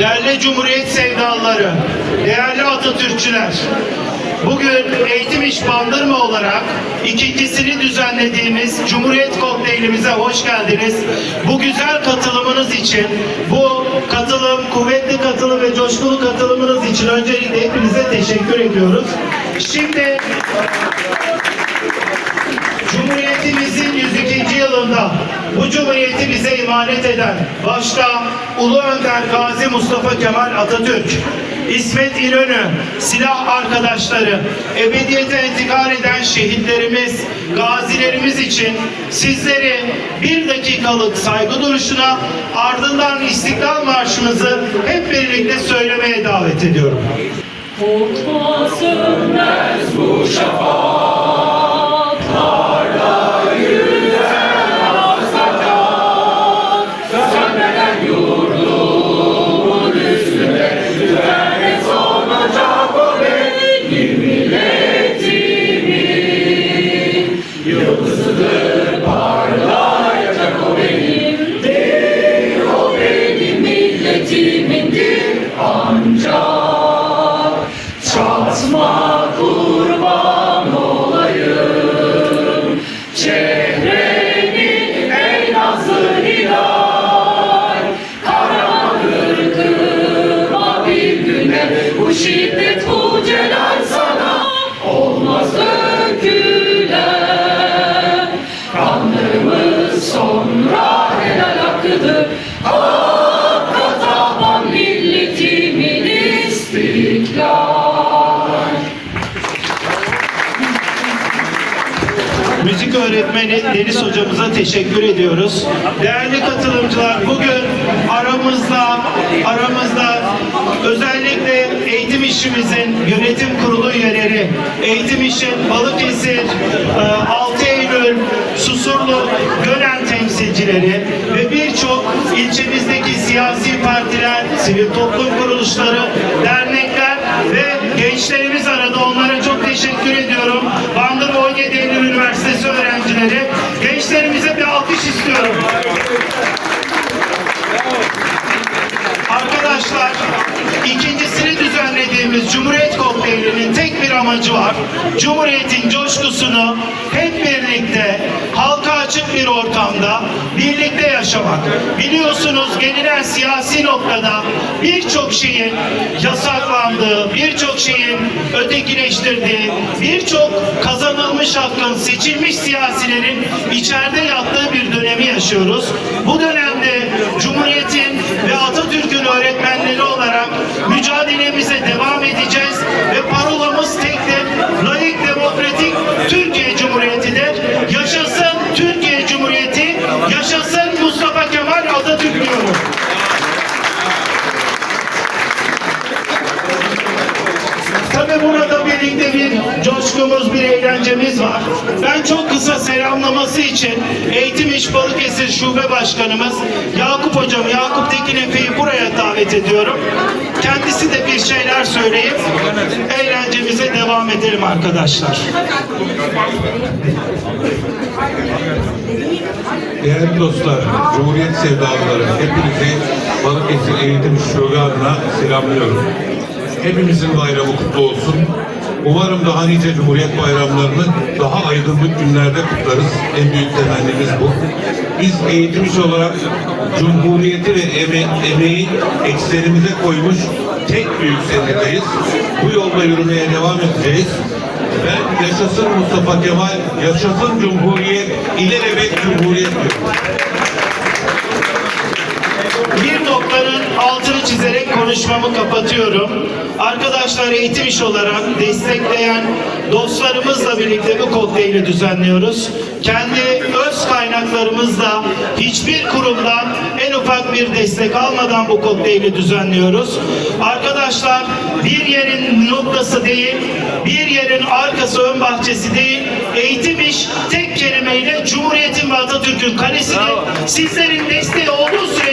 değerli Cumhuriyet sevdalıları, değerli Atatürkçüler, bugün Eğitim İş Bandırma olarak ikincisini düzenlediğimiz Cumhuriyet Kokteylimize hoş geldiniz. Bu güzel katılımınız için, bu katılım, kuvvetli katılım ve coşkulu katılımınız için öncelikle hepinize teşekkür ediyoruz. Şimdi bu cumhuriyeti bize emanet eden başta Ulu Önder Gazi Mustafa Kemal Atatürk, İsmet İnönü, silah arkadaşları, ebediyete intikal eden şehitlerimiz, gazilerimiz için sizleri bir dakikalık saygı duruşuna ardından İstiklal Marşımızı hep birlikte söylemeye davet ediyorum. Sönmez bu şafaklarda Deus. Müzik öğretmeni Deniz hocamıza teşekkür ediyoruz. Değerli katılımcılar bugün aramızda aramızda özellikle eğitim işimizin yönetim kurulu üyeleri, eğitim işin Balıkesir, e, 6 Eylül, Susurlu, Gönen temsilcileri ve birçok ilçemizdeki siyasi partiler, sivil toplum kuruluşları, dernekler ve gençlerimiz aradı. Onlara çok teşekkür ediyorum. Bandırma 17 Eylül Üniversitesi öğrencileri. Gençlerimize bir alkış istiyorum. Arkadaşlar düzenlediğimiz Cumhuriyet Kokteylinin tek bir amacı var. Cumhuriyetin coşkusunu hep birlikte halka açık bir ortamda birlikte yaşamak. Biliyorsunuz gelinen siyasi noktada birçok şeyin yasaklandığı, birçok şeyin ötekileştirdiği, birçok kazanılmış hakkın seçilmiş siyasilerin içeride yattığı bir dönemi yaşıyoruz. Bu dönemde Cumhuriyet'in ve Atatürk'ün öğretmenleri olarak mücadelemize devam birlikte bir coşkumuz, bir eğlencemiz var. Ben çok kısa selamlaması için Eğitim İş Balıkesir Şube Başkanımız Yakup Hocam, Yakup Tekin Efe'yi buraya davet ediyorum. Kendisi de bir şeyler söyleyip eğlencemize devam edelim arkadaşlar. Değerli dostlar, Cumhuriyet sevdalıları, hepinizi Balıkesir Eğitim Şube adına selamlıyorum. Hepimizin bayramı kutlu olsun. Umarım daha nice Cumhuriyet bayramlarını daha aydınlık günlerde kutlarız. En büyük temennimiz bu. Biz eğitim işi olarak Cumhuriyeti ve eme emeği eksenimize koymuş tek büyük sendikayız. Bu yolda yürümeye devam edeceğiz. Ben yaşasın Mustafa Kemal, yaşasın Cumhuriyet, ilelebet Cumhuriyet diyorum. Bir noktanın altını çizerek konuşmamı kapatıyorum. Arkadaşlar eğitim iş olarak destekleyen dostlarımızla birlikte bu kokteyli düzenliyoruz. Kendi öz kaynaklarımızla hiçbir kurumdan en ufak bir destek almadan bu kokteyli düzenliyoruz. Arkadaşlar bir yerin noktası değil, bir yerin arkası ön bahçesi değil, eğitim iş tek kelimeyle Cumhuriyet'in ve Atatürk'ün kalesidir. Sizlerin desteği olduğu sürece